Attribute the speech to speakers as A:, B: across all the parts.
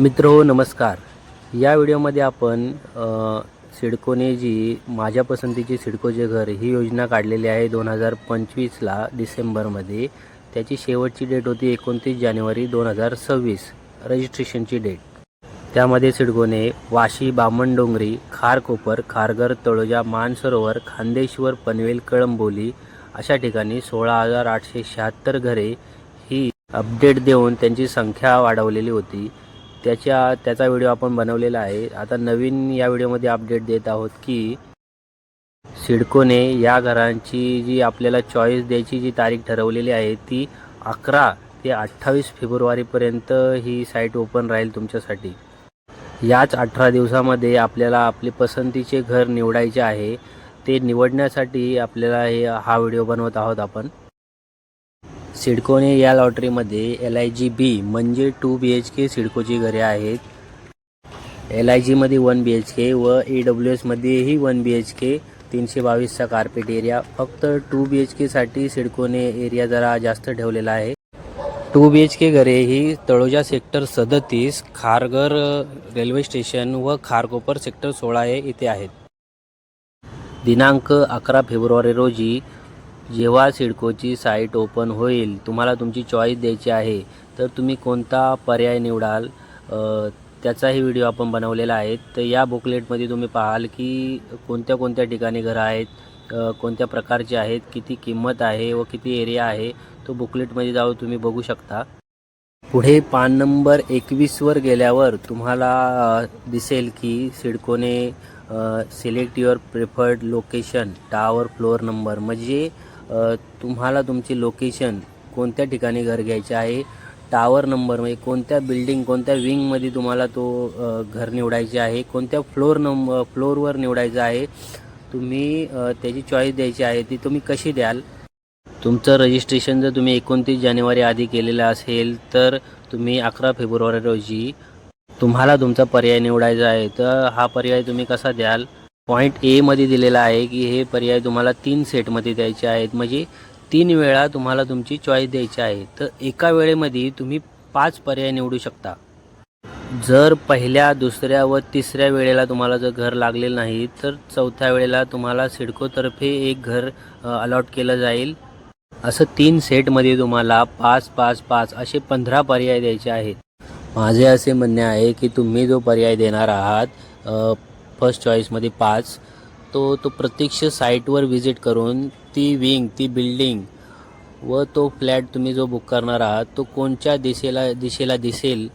A: मित्र हो नमस्कार. या व्हिडिओमध्ये आपण सिडकोने जी माझ्या पसंतीची सिडकोचे घर ही योजना काढलेली आहे दोन हजार पंचवीसला डिसेंबरमध्ये. त्याची शेवटची डेट होती एकोणतीस जानेवारी दोन हजार सव्वीस रजिस्ट्रेशनची डेट. त्यामध्ये सिडकोने वाशी बामणडोंगरी खारकोपर खारघर तळोजा मानसरोवर खांदेश्वर पनवेल कळंबोली अशा ठिकाणी सोळा हजार आठशे शहात्तर घरे ही अपडेट देऊन त्यांची संख्या वाढवलेली होती. त्याच्या त्याचा व्हिडिओ आपण बनवलेला आहे. आता नवीन या व्हिडिओमध्ये अपडेट देत आहोत की सिडकोने या घरांची जी आपल्याला चॉईस द्यायची जी तारीख ठरवलेली आहे ती अकरा ते अठ्ठावीस फेब्रुवारीपर्यंत ही साईट ओपन राहील तुमच्यासाठी. याच अठरा दिवसामध्ये आपल्याला आपले पसंतीचे घर निवडायचे आहे. ते निवडण्यासाठी आपल्याला हे हा व्हिडिओ बनवत आहोत आपण. सिडकोने या लॉटरीमध्ये एल आय जी बी म्हणजे टू बी एच के सिडकोची घरे आहेत. एल आय जीमध्ये वन बी एच के व ए डब्ल्यू एसमध्येही वन बी एच के तीनशे बावीसचा कार्पेट एरिया फक्त टू बी एच केसाठी सिडकोने एरिया जरा जास्त ठेवलेला आहे. टू बी एच के घरे ही तळोजा सेक्टर सदतीस खारघर रेल्वे स्टेशन व खारकोपर सेक्टर सोळा हे इथे आहेत. दिनांक अकरा फेब्रुवारी रोजी जेव्हा सिडकोची साईट ओपन होईल तुम्हाला तुमची चॉईस द्यायची आहे तर तुम्ही कोणता पर्याय निवडाल? त्याचाही व्हिडिओ आपण बनवलेला आहे. तर या बुकलेटमध्ये तुम्ही पाहाल की कोणत्या कोणत्या ठिकाणी घरं आहेत कोणत्या प्रकारचे आहेत किती किंमत आहे व किती एरिया आहे तो बुकलेटमध्ये जाऊन तुम्ही बघू शकता. पुढे पान नंबर एकवीसवर गेल्यावर तुम्हाला दिसेल की सिडकोने select your preferred location tower floor number म्हणजे तुम्हाला तुमची लोकेशन कोणत्या ठिकाणी घर घ्यायचे आहे? टावर नंबर म्हणजे कोणत्या बिल्डिंग कोणत्या विंगमध्ये तुम्हाला तो घर निवडायचे आहे? कोणत्या फ्लोअर नंबर फ्लोअरवर निवडायचं आहे? तुम्ही त्याची चॉईस द्यायची आहे ती तुम्ही कशी द्याल? तुमचं रजिस्ट्रेशन जर तुम्ही एकोणतीस जानेवारी आधी केलेलं असेल तर तुम्ही अकरा फेब्रुवारी रोजी तुम्हाला तुमचा पर्याय निवडायचा आहे. तर हा पर्याय तुम्ही कसा द्याल? पॉईंट एमध्ये दिलेला आहे की हे पर्याय तुम्हाला तीन सेटमध्ये द्यायचे आहेत. म्हणजे तीन वेळा तुम्हाला तुमची चॉईस द्यायची आहे. तर एका वेळेमध्ये तुम्ही पाच पर्याय निवडू शकता. जर पहिल्या दुसऱ्या व तिसऱ्या वेळेला तुम्हाला जर घर लागलेलं नाही तर चौथ्या वेळेला तुम्हाला सिडकोतर्फे एक घर अलॉट केलं जाईल. असं तीन सेटमध्ये तुम्हाला पाच पाच पाच असे पंधरा पर्याय द्यायचे आहेत. माझे असे म्हणणे आहे की तुम्ही जो पर्याय देणार आहात फर्स्ट चॉईसमध्ये पाच. तो तो प्रत्यक्ष साईटवर व्हिजिट करून ती विंग ती बिल्डिंग व तो फ्लॅट तुम्ही जो बुक करणार आहात तो कोणत्या दिशेला दिशेला दिसेल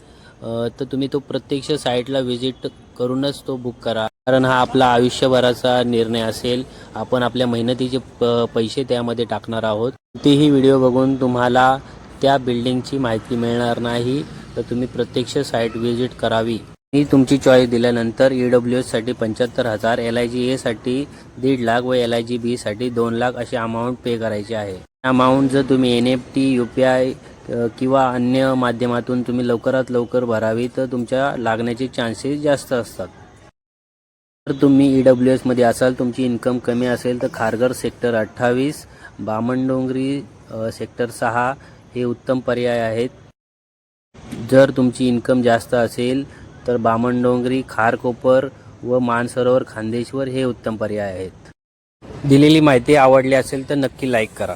A: तर तुम्ही तो प्रत्यक्ष साईटला व्हिजिट करूनच तो बुक करा. कारण हा आपला आयुष्यभराचा निर्णय असेल. आपण आपल्या मेहनतीचे प पैसे त्यामध्ये टाकणार आहोत. तेही व्हिडिओ बघून तुम्हाला त्या बिल्डिंगची माहिती मिळणार नाही. तर तुम्ही प्रत्यक्ष साईट व्हिजिट करावी. मी तुमची चॉईस दिल्यानंतर ई डब्ल्यू एससाठी पंच्याहत्तर हजार एल आय जी एसाठी दीड लाख व एल आय जी बीसाठी दोन लाख अशी अमाऊंट पे करायची आहे. अमाऊंट जर तुम्ही N F T U P I किंवा अन्य माध्यमातून तुम्ही लवकरात लवकर भरावी तर तुमच्या लागण्याचे चान्सेस जास्त असतात. जर तुम्ही ई डब्ल्यू एसमध्ये असाल तुमची इन्कम कमी असेल तर खारघर सेक्टर अठ्ठावीस बामणडोंगरी सेक्टर सहा हे उत्तम पर्याय आहेत. जर तुमची इन्कम जास्त असेल तर बामणडोंगरी खारकोपर व मानसरोवर खांदेश्वर हे उत्तम पर्याय आहेत. दिलेली माहिती आवडली असेल तर नक्की लाईक करा.